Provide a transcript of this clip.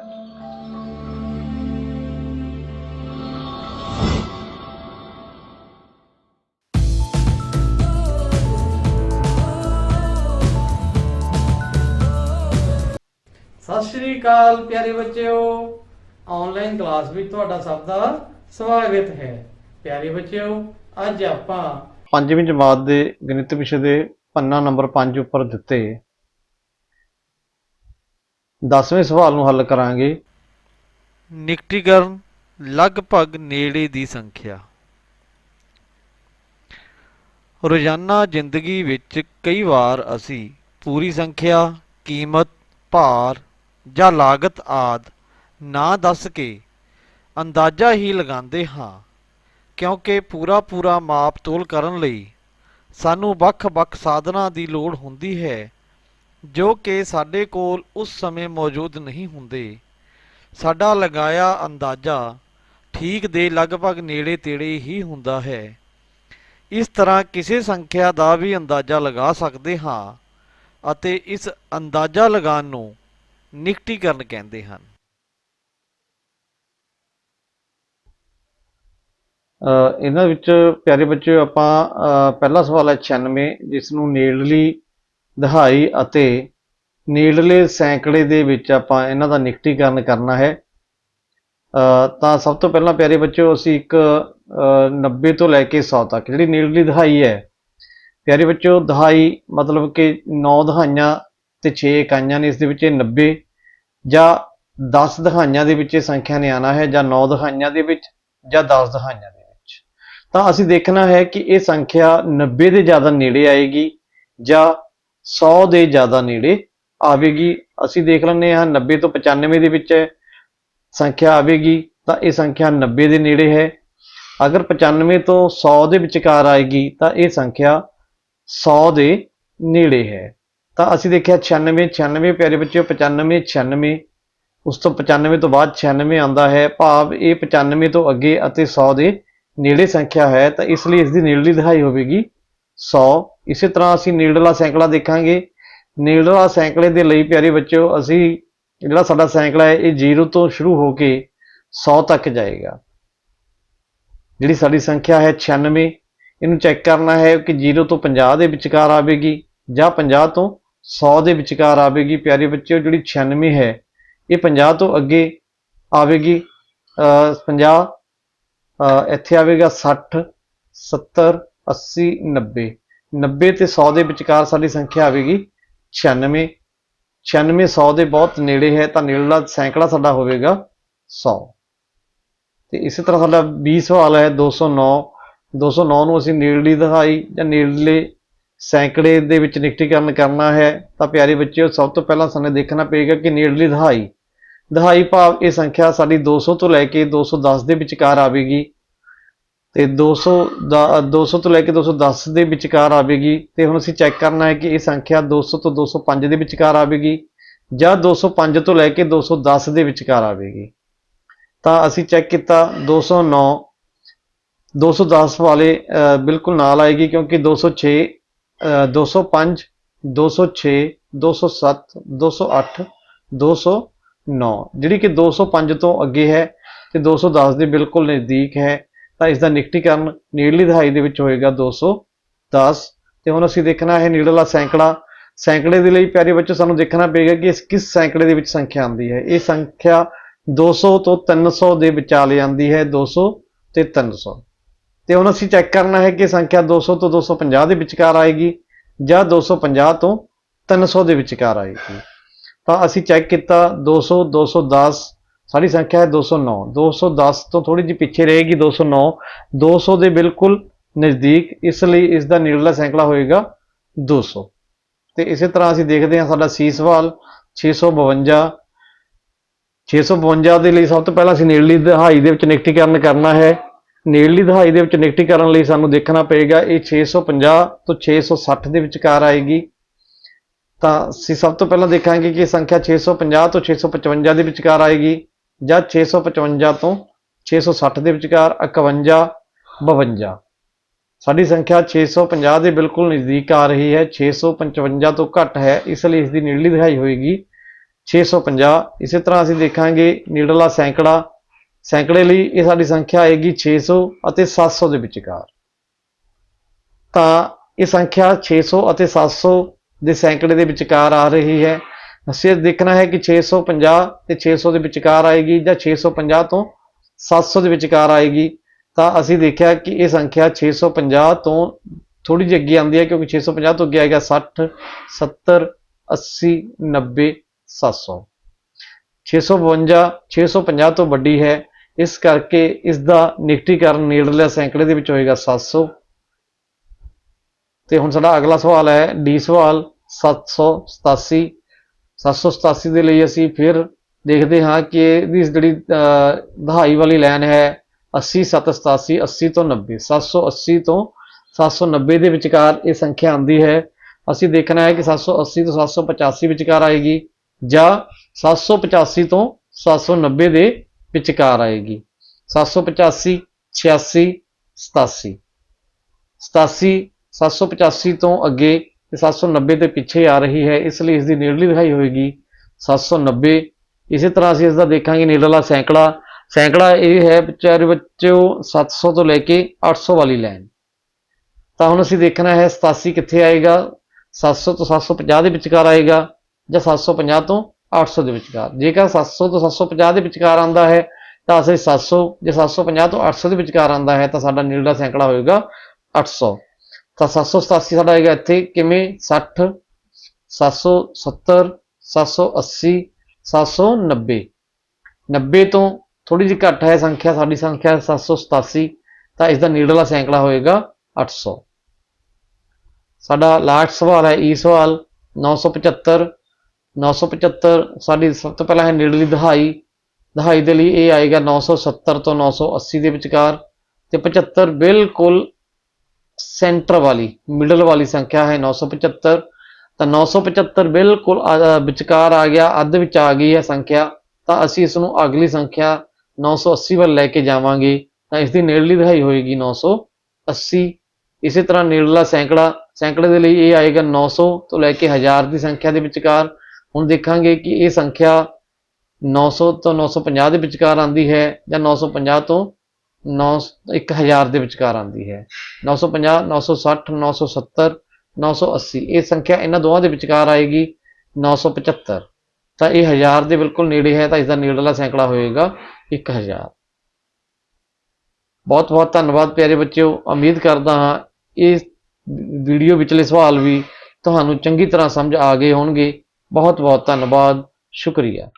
ਸਤਿ ਸ਼੍ਰੀ ਅਕਾਲ ਪਿਆਰੇ ਬੱਚਿਓ। ਆਨਲਾਈਨ ਕਲਾਸ ਵਿੱਚ ਤੁਹਾਡਾ ਸਭ ਦਾ ਸਵਾਗਤ ਹੈ। ਪਿਆਰੇ ਬੱਚਿਓ, ਅੱਜ ਆਪਾਂ ਪੰਜਵੀਂ ਜਮਾਤ ਦੇ ਗਣਿਤ ਵਿਸ਼ੇ ਦੇ ਪੰਨਾ ਨੰਬਰ 5 ਉੱਪਰ ਦਿੱਤੇ। 10ਵੇਂ ਸਵਾਲ ਨੂੰ ਹੱਲ ਕਰਾਂਗੇ। ਨਿਕਟੀਕਰਨ ਲਗਭਗ ਨੇੜੇ ਦੀ ਸੰਖਿਆ। ਰੋਜ਼ਾਨਾ ਜ਼ਿੰਦਗੀ ਵਿੱਚ ਕਈ ਵਾਰ ਅਸੀਂ ਪੂਰੀ ਸੰਖਿਆ, ਕੀਮਤ, ਭਾਰ ਜਾਂ ਲਾਗਤ ਆਦ ਨਾ ਦੱਸ ਕੇ ਅੰਦਾਜ਼ਾ ਹੀ ਲਗਾਉਂਦੇ ਹਾਂ, ਕਿਉਂਕਿ ਪੂਰਾ ਪੂਰਾ ਮਾਪ ਤੋਲ ਕਰਨ ਲਈ ਸਾਨੂੰ ਵੱਖ-ਵੱਖ ਸਾਧਨਾਂ ਦੀ ਲੋੜ ਹੁੰਦੀ ਹੈ। ਜੋ ਕਿ ਸਾਡੇ ਕੋਲ ਉਸ ਸਮੇਂ ਮੌਜੂਦ ਨਹੀਂ ਹੁੰਦੇ। ਸਾਡਾ ਲਗਾਇਆ ਅੰਦਾਜ਼ਾ ਠੀਕ ਦੇ ਲਗਭਗ ਨੇੜੇ ਤੇੜੇ ਹੀ ਹੁੰਦਾ ਹੈ। ਇਸ ਤਰ੍ਹਾਂ ਕਿਸੇ ਸੰਖਿਆ ਦਾ ਵੀ ਅੰਦਾਜ਼ਾ ਲਗਾ ਸਕਦੇ ਹਾਂ ਅਤੇ ਇਸ ਅੰਦਾਜ਼ਾ ਲਗਾਉਣ ਨੂੰ ਨਿਕਟੀਕਰਨ ਕਹਿੰਦੇ ਹਨ। ਇਹਨਾਂ ਵਿੱਚ ਪਿਆਰੇ ਬੱਚਿਓ, ਆਪਾਂ ਪਹਿਲਾ ਸਵਾਲ ਹੈ 96 ਜਿਸ ਨੂੰ ਨੇੜਲੀ ਦਹਾਈ ਅਤੇ ਨੇੜਲੇ ਸੈਂਕੜੇ ਦੇ ਵਿੱਚ ਆਪਾਂ ਇਹਨਾਂ ਦਾ ਨਿਕਟੀਕਰਨ ਕਰਨਾ ਹੈ। ਅ, ਤਾਂ ਸਭ ਤੋਂ ਪਹਿਲਾਂ ਪਿਆਰੇ ਬੱਚਿਓ ਅਸੀਂ ਇੱਕ ਅ, 90 ਤੋਂ ਲੈ ਕੇ 100 ਤੱਕ ਜਿਹੜੀ ਨੇੜਲੀ ਦਹਾਈ ਹੈ ਪਿਆਰੇ ਬੱਚਿਓ ਦਹਾਈ ਮਤਲਬ ਕਿ 9 ਦਹਾਈਆਂ ਤੇ 6 ਇਕਾਈਆਂ ਨੇ ਇਸ ਦੇ ਵਿੱਚ ਇਹ 90 ਜਾਂ 10 ਦਹਾਈਆਂ ਦੇ ਵਿੱਚ ਇਹ ਸੰਖਿਆ ਨੇ ਆਣਾ ਹੈ ਜਾਂ 9 ਦਹਾਈਆਂ ਦੇ ਵਿੱਚ ਜਾਂ 10 ਦਹਾਈਆਂ ਦੇ ਵਿੱਚ। ਤਾਂ ਅਸੀਂ ਦੇਖਣਾ ਹੈ ਕਿ ਇਹ ਸੰਖਿਆ 90 ਦੇ ਜ਼ਿਆਦਾ ਨੇੜੇ ਆਏਗੀ ਜਾਂ 100 ਦੇ ਜ਼ਿਆਦਾ ਨੇੜੇ ਆਵੇਗੀ। ਅਸੀਂ ਦੇਖ ਲੈਂਦੇ ਹਾਂ 90 ਤੋਂ 95 ਦੇ ਵਿੱਚ ਸੰਖਿਆ ਆਵੇਗੀ, ਤਾਂ ਇਹ ਸੰਖਿਆ 90 ਦੇ ਨੇੜੇ ਹੈ। ਅਗਰ 95 ਤੋਂ 100 ਦੇ ਵਿਚਕਾਰ ਆਏਗੀ, ਤਾਂ ਇਹ ਸੰਖਿਆ 100 ਦੇ ਨੇੜੇ ਹੈ। ਤਾਂ ਅਸੀਂ ਦੇਖਿਆ 96 96 ਪਿਆਰੇ ਬੱਚਿਓ 95 96 ਉਸ ਤੋਂ 95 ਤੋਂ ਬਾਅਦ 96 ਆਉਂਦਾ ਹੈ। ਭਾਵ ਇਹ 95 ਤੋਂ ਅੱਗੇ ਅਤੇ 100 ਦੇ ਨੇੜੇ ਸੰਖਿਆ ਹੈ, ਤਾਂ ਇਸ ਲਈ ਇਸ ਦੀ ਨੇੜਲੀ ਦਿਖਾਈ ਹੋਵੇਗੀ 100 ਇਸੇ ਤਰ੍ਹਾਂ ਅਸੀਂ ਨੇੜਲਾ ਸੈਂਕੜਾ ਦੇਖਾਂਗੇ। ਨੇੜਲਾ ਸੈਂਕੜੇ ਦੇ ਲਈ ਪਿਆਰੇ ਬੱਚਿਓ, ਅਸੀਂ ਜਿਹੜਾ ਸਾਡਾ ਸੈਂਕੜਾ ਹੈ ਇਹ 0 ਤੋਂ ਸ਼ੁਰੂ ਹੋ ਕੇ 100 ਤੱਕ ਜਾਏਗਾ। ਜਿਹੜੀ ਸਾਡੀ ਸੰਖਿਆ ਹੈ 96 ਇਹਨੂੰ ਚੈੱਕ ਕਰਨਾ ਹੈ ਕਿ 0 ਤੋਂ 50 ਦੇ ਵਿਚਕਾਰ ਆਵੇਗੀ ਜਾਂ 50 ਤੋਂ 100 ਦੇ ਵਿਚਕਾਰ ਆਵੇਗੀ। ਪਿਆਰੇ ਬੱਚਿਓ, ਜਿਹੜੀ 96 ਹੈ, ਇਹ 50 ਤੋਂ ਅੱਗੇ ਆਵੇਗੀ। ਅਹ 50 ਇੱਥੇ ਆਵੇਗਾ 60 70 80 90 90 ਤੇ 100 ਦੇ ਵਿਚਕਾਰ ਸਾਡੀ ਸੰਖਿਆ ਆਵੇਗੀ 96 96 100 ਦੇ ਬਹੁਤ ਨੇੜੇ ਹੈ ਤਾਂ ਨੇੜਲਾ ਸੈਂਕੜਾ ਸਾਡਾ ਹੋਵੇਗਾ 100 ਤੇ ਇਸੇ ਤਰ੍ਹਾਂ ਸਾਡਾ 20 ਸਵਾਲ ਹੈ 209 209 ਨੂੰ ਅਸੀਂ ਨੇੜਲੀ ਦਿਖਾਈ ਜਾਂ ਨੇੜਲੇ ਸੈਂਕੜੇ ਦੇ ਵਿੱਚ ਨਿਕਟੀਕਰਨ ਕਰਨਾ ਹੈ ਤਾਂ ਪਿਆਰੇ ਬੱਚਿਓ, ਸਭ ਤੋਂ ਪਹਿਲਾਂ ਸਾਨੂੰ ਦੇਖਣਾ ਪਏਗਾ ਕਿ ਨੇੜਲੀ ਦਿਖਾਈ ਦਿਖਾਈ ਭਾਵ ਇਹ ਸੰਖਿਆ ਸਾਡੀ 200 ਤੋਂ ਲੈ ਕੇ 210 ਦੇ ਵਿਚਕਾਰ ਆਵੇਗੀ ਤੇ 200 ਦਾ 200 ਤੋਂ ਲੈ ਕੇ 210 ਦੇ ਵਿਚਕਾਰ ਆਵੇਗੀ ਤੇ ਹੁਣ ਅਸੀਂ ਚੈੱਕ ਕਰਨਾ ਹੈ ਕਿ ਇਹ ਸੰਖਿਆ 200 ਤੋਂ 205 ਦੇ ਵਿਚਕਾਰ ਆਵੇਗੀ ਜਾਂ 205 ਤੋਂ ਲੈ ਕੇ 210 ਦੇ ਵਿਚਕਾਰ ਆਵੇਗੀ ਤਾਂ ਅਸੀਂ ਚੈੱਕ ਕੀਤਾ 209 210 ਵਾਲੇ ਬਿਲਕੁਲ ਨਾਲ ਆਏਗੀ ਕਿਉਂਕਿ 206 ਅਹ, 205 206 207 208 209 ਜਿਹੜੀ ਕਿ 205 ਤੋਂ ਅੱਗੇ ਹੈ ਤੇ 210 ਦੇ ਬਿਲਕੁਲ ਨਜ਼ਦੀਕ ਹੈ ਤਾਂ ਇਸ ਦਾ ਨਿਕਟੀਕਰਨ ਨੇੜਲੀ ਦਹਾਈ ਦੇ ਵਿੱਚ ਹੋਏਗਾ 210 ਤੇ ਹੁਣ ਅਸੀਂ ਦੇਖਣਾ ਹੈ ਨੇੜਲਾ ਸੈਂਕੜਾ। ਸੈਂਕੜੇ ਦੇ ਲਈ ਪਿਆਰੇ ਬੱਚੋ, ਸਾਨੂੰ ਦੇਖਣਾ ਪਏਗਾ ਕਿ ਇਸ ਕਿਸ ਸੈਂਕੜੇ ਦੇ ਵਿੱਚ ਸੰਖਿਆ ਆਉਂਦੀ ਹੈ। ਇਹ ਸੰਖਿਆ 200 ਤੋਂ 300 ਦੇ ਵਿਚਾਲੇ ਆਉਂਦੀ ਹੈ 200 ਤੇ 300 ਤੇ ਹੁਣ ਅਸੀਂ ਚੈੱਕ ਕਰਨਾ ਹੈ ਕਿ ਸੰਖਿਆ 200 ਤੋਂ 250 ਦੇ ਵਿਚਕਾਰ ਆਏਗੀ ਜਾਂ 250 ਤੋਂ 300 ਦੇ ਵਿਚਕਾਰ ਆਏਗੀ। ਤਾਂ ਅਸੀਂ ਚੈੱਕ ਕੀਤਾ 200 210 ਸਾਡੀ ਸੰਖਿਆ ਹੈ 209 210 ਤੋਂ ਥੋੜੀ ਜਿਹੀ ਪਿੱਛੇ ਰਹੇਗੀ 209 200 ਦੇ ਬਿਲਕੁਲ ਨਜ਼ਦੀਕ ਇਸ ਲਈ ਇਸ ਦਾ ਨੇੜਲਾ ਸੈਂਕੜਾ ਹੋਏਗਾ 200 ਤੇ ਇਸੇ ਤਰ੍ਹਾਂ ਅਸੀਂ ਦੇਖਦੇ ਹਾਂ ਸਾਡਾ ਸੀ ਸਵਾਲ 652 652 ਦੇ ਲਈ ਸਭ ਤੋਂ ਪਹਿਲਾਂ ਅਸੀਂ ਨੇੜਲੀ ਦਹਾਈ ਦੇ ਵਿੱਚ ਨਿਕਟੀਕਰਨ ਕਰਨਾ ਹੈ। ਨੇੜਲੀ ਦਹਾਈ ਦੇ ਵਿੱਚ ਨਿਕਟੀਕਰਨ ਲਈ ਸਾਨੂੰ ਦੇਖਣਾ ਪਏਗਾ ਇਹ 650 ਤੋਂ 660 ਦੇ ਵਿਚਕਾਰ ਆਏਗੀ। ਤਾਂ ਅਸੀਂ ਸਭ ਤੋਂ ਪਹਿਲਾਂ ਦੇਖਾਂਗੇ ਕਿ ਇਹ ਸੰਖਿਆ 650 ਤੋਂ 655 ਦੇ ਵਿਚਕਾਰ ਆਏਗੀ। ਜਾਂ 655 ਤੋਂ 660 ਦੇ ਵਿਚਕਾਰ 51 52 ਸਾਡੀ ਸੰਖਿਆ 650 ਦੇ ਬਿਲਕੁਲ ਨਜ਼ਦੀਕ ਆ ਰਹੀ ਹੈ। 655 ਤੋਂ ਘੱਟ ਹੈ, ਇਸ ਲਈ ਇਸ ਦੀ ਨੇੜਲੀ ਦਿਖਾਈ ਹੋਏਗੀ। 650 ਇਸੇ ਤਰ੍ਹਾਂ ਅਸੀਂ ਦੇਖਾਂਗੇ ਨੇੜਲਾ ਸੈਂਕੜਾ। ਸੈਂਕੜੇ ਲਈ ਇਹ ਸਾਡੀ ਸੰਖਿਆ ਆਏਗੀ 600 ਅਤੇ 700 ਦੇ ਵਿਚਕਾਰ। ਤਾਂ ਇਹ ਸੰਖਿਆ 600 ਅਤੇ 700 ਦੇ ਸੈਂਕੜੇ ਦੇ ਵਿਚਕਾਰ ਆ ਰਹੀ ਹੈ। ਅਸੀਂ ਦੇਖਣਾ ਹੈ ਕਿ 650 ਤੇ 600 ਦੇ ਵਿਚਕਾਰ ਆਏਗੀ ਜਾਂ 650 ਤੋਂ 700 ਦੇ ਵਿਚਕਾਰ ਆਏਗੀ, ਤਾਂ ਅਸੀਂ ਦੇਖਿਆ ਕਿ ਇਹ ਸੰਖਿਆ 650 ਤੋਂ ਥੋੜੀ ਜਿਹੀ ਅੱਗੇ ਆਉਂਦੀ ਹੈ ਕਿਉਂਕਿ 650 ਤੋਂ ਅੱਗੇ ਆਏਗਾ 60 70 80 90 700 652 650 ਤੋਂ ਵੱਡੀ ਹੈ, ਇਸ ਕਰਕੇ ਇਸ ਦਾ ਨਿਕਟੀਕਰਨ ਨੇੜਲੇ ਸੈਂਕੜੇ ਦੇ ਵਿੱਚ ਹੋਏਗਾ 700 ਤੇ ਹੁਣ ਸਾਡਾ ਅਗਲਾ ਸਵਾਲ ਹੈ, ਡੀ ਸਵਾਲ 787 787 ਦੇ ਲਈ ਅਸੀਂ ਫਿਰ ਦੇਖਦੇ ਹਾਂ ਕਿ ਇਹਦੀ ਜਿਹੜੀ ਦਹਾਈ ਵਾਲੀ ਲਾਈਨ ਹੈ 80 787 80 ਤੋਂ 90 780 ਤੋਂ 790 ਦੇ ਵਿਚਕਾਰ ਇਹ ਸੰਖਿਆ ਆਉਂਦੀ ਹੈ। ਅਸੀਂ ਦੇਖਣਾ ਹੈ ਕਿ 780 ਤੋਂ 785 ਵਿਚਕਾਰ ਆਏਗੀ ਜਾਂ 785 ਤੋਂ 790 ਦੇ ਵਿਚਕਾਰ ਆਏਗੀ। 785 86 87 87 785 ਤੋਂ ਅੱਗੇ ਤੇ 790 ਤੇ ਪਿੱਛੇ ਆ ਰਹੀ ਹੈ ਇਸ ਲਈ ਇਸ ਦੀ ਨੇੜਲੀ ਦਿਖਾਈ ਹੋਏਗੀ 790 ਇਸੇ ਤਰ੍ਹਾਂ ਅਸੀਂ ਇਸ ਦਾ ਦੇਖਾਂਗੇ ਨੇੜਲਾ ਸੈਂਕੜਾ ਸੈਂਕੜਾ ਇਹ ਹੈ ਵਿਚਾਰੇ ਵਿੱਚੋਂ 700 ਤੋਂ ਲੈ ਕੇ 800 ਵਾਲੀ ਲਾਈਨ ਤਾਂ ਹੁਣ ਅਸੀਂ ਦੇਖਣਾ ਹੈ 87 ਕਿੱਥੇ ਆਏਗਾ 700 ਤੋਂ 750 ਦੇ ਵਿਚਕਾਰ ਆਏਗਾ ਜਾਂ 750 ਤੋਂ 800 ਦੇ ਵਿਚਕਾਰ ਜੇਕਰ 700 ਤੋਂ 750 ਦੇ ਵਿਚਕਾਰ ਆਂਦਾ ਹੈ ਤਾਂ ਅਸੀਂ 700 ਜੇ 750 ਤੋਂ 800 ਦੇ ਵਿਚਕਾਰ ਆਂਦਾ ਹੈ ਤਾਂ ਸਾਡਾ ਨੇੜਲਾ ਸੈਂਕੜਾ ਹੋਏਗਾ 800 ਤਾਂ 787 ਸਾਡਾ ਆਏਗਾ ਇੱਥੇ, ਕਿਵੇਂ? 60 770 780 790 90 ਤੋਂ ਥੋੜੀ ਜਿਹੀ ਘੱਟ ਹੈ ਸੰਖਿਆ, ਸਾਡੀ ਸੰਖਿਆ 787 ਤਾਂ ਇਸ ਦਾ ਨੇੜਲਾ ਸੈਂਕੜਾ ਹੋਏਗਾ 800 ਸਾਡਾ ਲਾਸਟ ਸਵਾਲ ਹੈ ਈ ਸਵਾਲ 975 975 ਸਾਡੀ ਸਭ ਤੋਂ ਪਹਿਲਾਂ ਹੈ ਨੇੜਲੀ ਦਹਾਈ। ਦਹਾਈ ਦੇ ਲਈ ਇਹ ਆਏਗਾ 970 ਤੋਂ 980 ਦੇ ਵਿਚਕਾਰ, ਤੇ 75 ਬਿਲਕੁਲ ਸੈਂਟਰ ਵਾਲੀ ਮਿਡਲ ਵਾਲੀ ਸੰਖਿਆ ਹੈ 975 ਤਾਂ 975 ਬਿਲਕੁਲ ਵਿਚਕਾਰ ਆ ਗਿਆ, ਅੱਧ ਵਿੱਚ ਆ ਗਈ ਹੈ ਸੰਖਿਆ। ਤਾਂ ਅਸੀਂ ਇਸ ਨੂੰ ਅਗਲੀ ਸੰਖਿਆ 980 ਵੱਲ ਲੈ ਕੇ ਜਾਵਾਂਗੇ। ਤਾਂ ਇਸ ਦੀ ਨੇੜਲੀ ਦਹਾਈ ਹੋਏਗੀ 980 ਇਸੇ ਤਰ੍ਹਾਂ ਨੇੜਲਾ ਸੈਂਕੜਾ, ਸੈਂਕੜੇ ਦੇ ਲਈ ਇਹ ਆਏਗਾ 900 ਤੋਂ ਲੈ ਕੇ 1000 ਦੀ ਸੰਖਿਆ ਦੇ ਵਿਚਕਾਰ। ਹੁਣ ਦੇਖਾਂਗੇ ਕਿ ਇਹ ਸੰਖਿਆ 900 ਤੋਂ 950 ਦੇ ਵਿਚਕਾਰ ਆਂਦੀ ਹੈ ਜਾਂ 950 ਤੋਂ 9 1000 ਦੇ ਵਿਚਕਾਰ ਆਉਂਦੀ ਹੈ। 950 960 970 980 ਇਹ ਸੰਖਿਆ ਇਹਨਾਂ ਦੋਵਾਂ ਦੇ ਵਿਚਕਾਰ ਆਏਗੀ 975 ਤਾਂ ਇਹ 1000 ਦੇ ਬਿਲਕੁਲ ਨੇੜੇ ਹੈ, ਤਾਂ ਇਸ ਦਾ ਨੇੜਲਾ ਸੈਂਕੜਾ ਹੋਏਗਾ 1000 ਬਹੁਤ ਬਹੁਤ ਧੰਨਵਾਦ ਪਿਆਰੇ ਬੱਚਿਓ। ਉਮੀਦ ਕਰਦਾ ਹਾਂ ਇਹ ਵੀਡੀਓ ਵਿਚਲੇ ਸਵਾਲ ਵੀ ਤੁਹਾਨੂੰ ਚੰਗੀ ਤਰ੍ਹਾਂ ਸਮਝ ਆ ਗਏ ਹੋਣਗੇ। ਬਹੁਤ ਬਹੁਤ ਧੰਨਵਾਦ। ਸ਼ੁਕਰੀਆ।